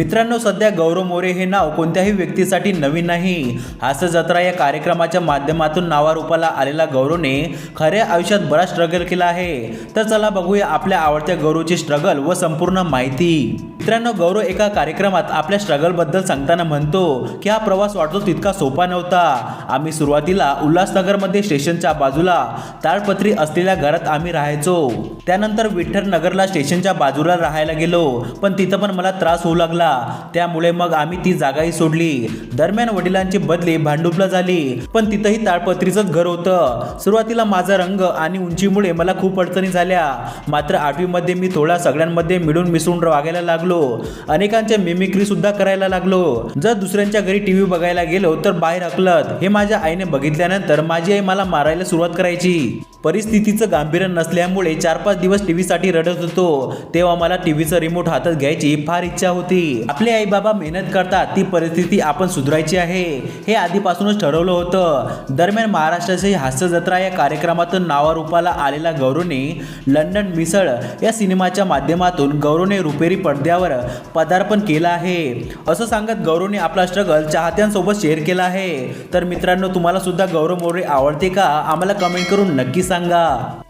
मित्रांनो सध्या गौरव मोरे हे नाव कोणत्याही व्यक्तीसाठी नवीन नाही. हास्य जत्रा या कार्यक्रमाच्या माध्यमातून नावारूपाला आलेला गौरवने खऱ्या आयुष्यात बराच स्ट्रगल केला आहे. तर चला बघूया आपल्या आवडत्या गौरवची स्ट्रगल व संपूर्ण माहिती. मित्रांनो गौरव एका कार्यक्रमात आपल्या स्ट्रगलबद्दल सांगताना म्हणतो की हा प्रवास वाटतो तितका सोपा नव्हता. आम्ही सुरुवातीला उल्हासनगरमध्ये स्टेशनच्या बाजूला ताडपत्री असलेल्या घरात आम्ही राहायचो. त्यानंतर विठ्ठल नगरला स्टेशनच्या बाजूला राहायला गेलो पण तिथं पण मला त्रास होऊ लागला. त्यामुळे मग आम्ही ती जागाही सोडली. दरम्यान वडिलांची बदली भांडुपला झाली पण तिथंही ताडपत्रीचंच घर होतं. सुरुवातीला माझा रंग आणि उंचीमुळे मला खूप अडचणी झाल्या. मात्र आठवीमध्ये मी थोडा सगळ्यांमध्ये मिळून मिसळून वागायला लागलो. अनेकांच्या मिमिक्री सुद्धा करायला लागलो. जर दुसऱ्यांच्या घरी टीव्ही बघायला गेलो तर बाहेर हकलत. हे माझ्या आईने बघितल्यानंतर माझी आई मला मारायला सुरुवात करायची. परिस्थितीचं गांभीर्य नसल्यामुळे चार पाच दिवस टीव्हीसाठी रडत होतो. तेव्हा मला टीव्हीचं रिमोट हातात घ्यायची फार इच्छा होती. आपले आई बाबा मेहनत करतात. ती परिस्थिती आपण सुधारायची आहे. हे आधीपासूनच ठरवलं होतं. दरम्यान महाराष्ट्राची हास्य जत्रा या कार्यक्रमातून नावारूपाला आलेला गौरवने लंडन मिसळ या सिनेमाच्या माध्यमातून गौरवने रुपेरी पडद्यावर पदार्पण केलं आहे. असं सांगत गौरवने आपला स्ट्रगल चाहत्यांसोबत शेअर केला आहे. तर मित्रांनो तुम्हाला सुद्धा गौरव मोरे आवडते का? आम्हाला कमेंट करून नक्की सांगा.